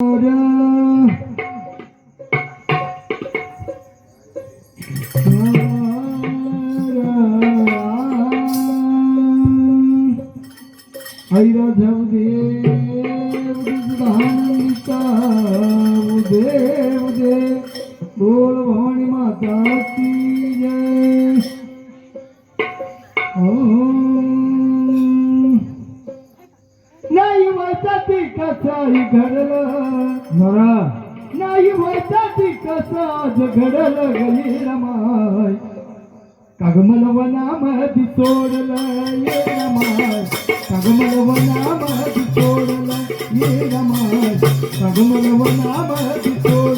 देव देव बोल भवानी माता की कसाही घडलं मरा नाही ती कसाज घडलं गलीला माय कागमल वनामधी सोडलं ये माय कागमल वनामधी सोडलं ये माय कागमल वनामधी सोडलं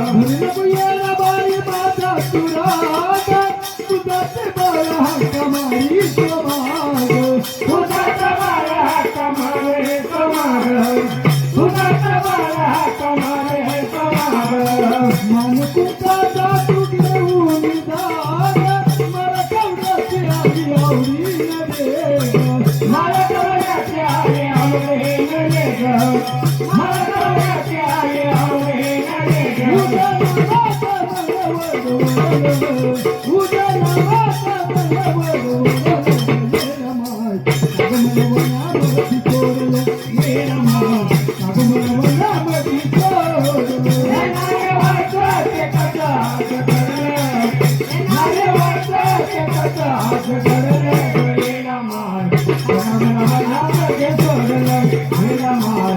Come on, come on.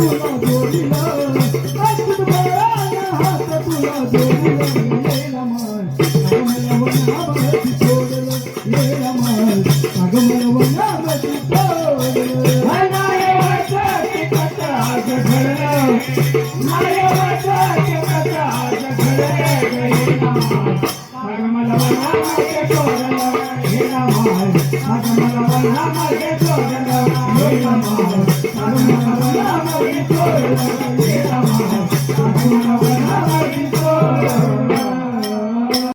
不闹。なるほど。